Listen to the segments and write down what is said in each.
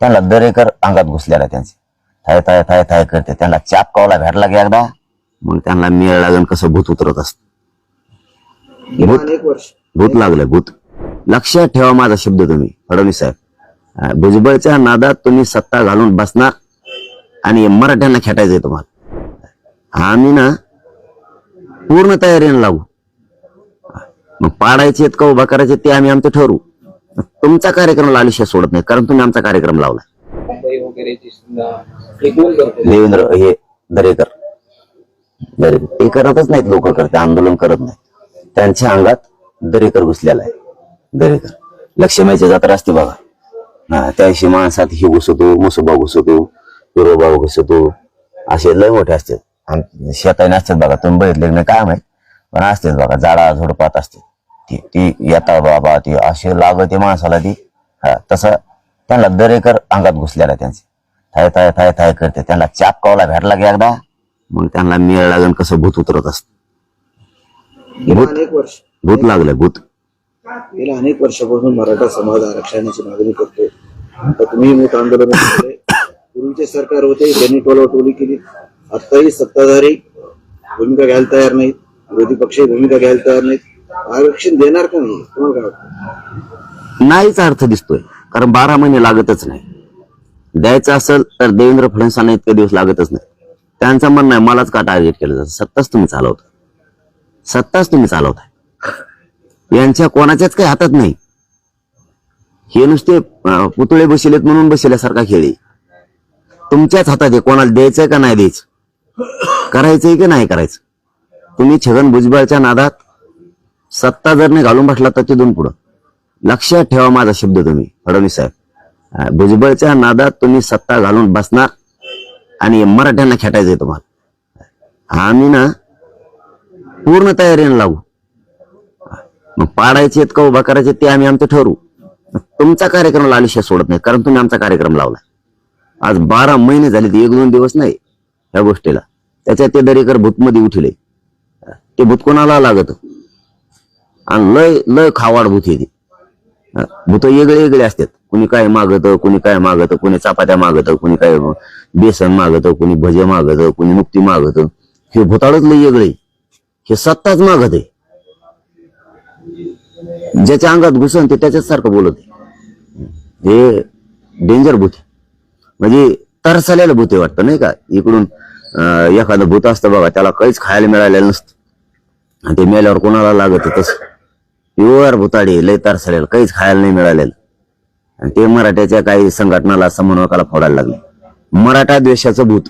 त्यांना दरेकर अंगात घुसलेला त्यांचे. थाय थाय थाय थाय करते. त्यांना चाप कावला भेटला की एकदा? मग त्यांना मेळ लागून कसं भूत उतरत असत. भूत भूत लागलं भूत. लक्षात ठेवा माझा शब्द तुम्ही फडणवीस साहेब. भुजबळच्या नादात तुम्ही सत्ता घालून बसणार आणि मराठ्यांना खेटायचंय तुम्हाला. आम्ही ना पूर्ण तयारीने लागू. मग पाडायचे आहेत का उभा करायचे ते आम्ही आमचं ठरवू. तुमचा कार्यक्रम लालिशा सोडत नाही कारण तुम्ही आमचा कार्यक्रम लावला देवेंद्र हे दरेकर. दरेकर. ते करतच नाहीत लोक करते आंदोलन करत नाहीत. त्यांच्या अंगात दरेकर घुसलेला आहे. दरेकर. लक्ष्मीची जत्रा असते बघा. हा त्याशी माणसात ही घुसतो मुसोबा घुसतो हिरोबा घुसतो. असे लय मोठे असतात. शेताने असतात बघा तुम्ही बघितले नाही काय माहीत. पण असतेच बघा झाडा झुडपात असते ती ती येतात बाबा ती असे लागते माणसाला ती. हा तसं त्यांना दरेकर अंगात घुसलेला त्यांचे. थाय थाय थाय थाय करते. त्यांना चाप कावला भेटला की एकदा मग त्यांना मेळ लागून कसं भूत उतरत असत. भूत अनेक वर्ष. भूत लागलं भूत. गेल्या अनेक वर्षापासून मराठा समाज आरक्षणाची मागणी करतो आता तुम्ही मोठ आंदोलन केले पूर्वीचे सरकार होते त्यांनी टोलवटोली केली. आताही सत्ताधारी भूमिका घ्यायला तयार नाहीत. विरोधी पक्ष भूमिका घ्यायला तयार नाहीत. आरक्षण देणार का नाही? तुम्हाला काय वाटतं? नाहीच अर्थ दिसतोय. कारण बारा महिने लागतच नाही. द्यायचं असेल तर देवेंद्र फडणवीसांना इतके दिवस लागतच नाही. त्यांचं म्हणणं आहे मलाच का टार्गेट केलं जातं? सत्ताच तुम्ही चालवता. सत्ताच तुम्ही चालवताय. यांच्या कोणाच्याच काही हातात नाही. हे नुसते पुतळे बसलेत म्हणून बसल्यासारखा खेळ तुमच्याच हातात आहे. कोणाला द्यायचंय का नाही द्यायचं? करायचंय की नाही करायचं? तुम्ही छगन भुजबळच्या नादात सत्ता जर नाही घालून बसला तर तिथून पुढं. लक्षात ठेवा माझा शब्द तुम्ही फडणवीस साहेब. भुजबळच्या नादात तुम्ही सत्ता घालून बसणार आणि मराठ्यांना खेटायचंय तुम्हाला. आम्ही ना पूर्ण तयारीने लागू. मग पाडायचे का उभा करायचे ते आम्ही आमचं ठरवू. तुमचा कार्यक्रम लालिशा सोडत नाही कारण तुम्ही आमचा कार्यक्रम लावला आज बारा महिने झाले ते एक दोन दिवस नाही ह्या गोष्टीला. त्याच्यात ते दरेकर भूतमध्ये उठले. ते भूत कोणाला लागत? आणि लय लय खावाड भूत येते. भूत वेगळे वेगळे असतात. कुणी काय मागत कुणी काय मागत कुणी चपात्या मागत कुणी काय बेसन मागत कुणी भजे मागत कुणी मुक्ती मागत. हे भूताळच लय वेगळे. हे सत्ताच मागत आहे. ज्याच्या अंगात घुसन ते त्याच्याच सारखं बोलत आहे. हे डेंजर भूत आहे. म्हणजे तरसालेलं भूत आहे वाटतं नाही का? इकडून एखादं भूत असतं बघा त्याला काहीच खायला मिळालेलं नसतं. आणि ते मेल्यावर कोणाला लागत तसं. प्युअर भुताडी लय तरसालेलं काहीच खायला नाही मिळालेलं. आणि ते मराठ्याच्या काही संघटनाला समन्वयकाला फोडायला लागले. मराठा द्वेषाचं भूत.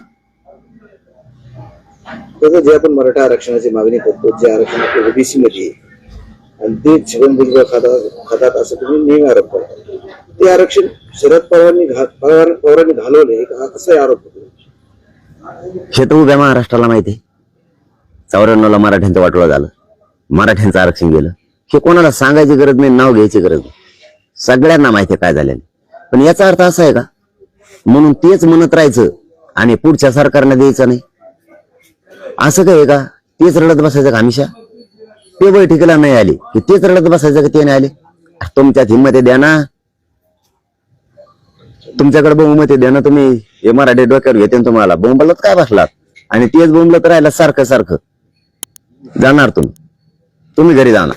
तसं जे आपण मराठा आरक्षणाची मागणी करतो जे आरक्षण आपल्या ओबीसी मध्ये आणि ते छगन भुजबळ खातात खातात असं तुम्ही नेहमी आरोप करता. ते आरक्षण शरद पवारांनी पवारांनी घालवले असा आरोप होतो. हे तर उभ्या महाराष्ट्राला माहिती आहे. चौऱ्याण्णवला मराठ्यांचं वाटोळं झालं. मराठ्यांचं आरक्षण गेलं. हे कोणाला सांगायची गरज नाही नाव घ्यायची गरज नाही. सगळ्यांना माहिती काय झालेलं पण याचा अर्थ असा आहे का? म्हणून तेच म्हणत राहायचं आणि पुढच्या सरकारने द्यायचं नाही. असं काय आहे का? तेच रडत बसायचं का हमेशा ते बैठकीला नाही आले. की तेच रडत बसायचं का ते नाही आले? तुमच्यात हिंमत आहे द्या ना. तुमच्याकडे बहुमत आहे द्या ना तुम्ही. हे मराठी डोक्यावर घेते तुम्हाला. बोंबलत काय बसलात? आणि तेच बोंबलत राहिला सारखं सारखं. जाणार तुम्ही. तुम्ही घरी जाणार.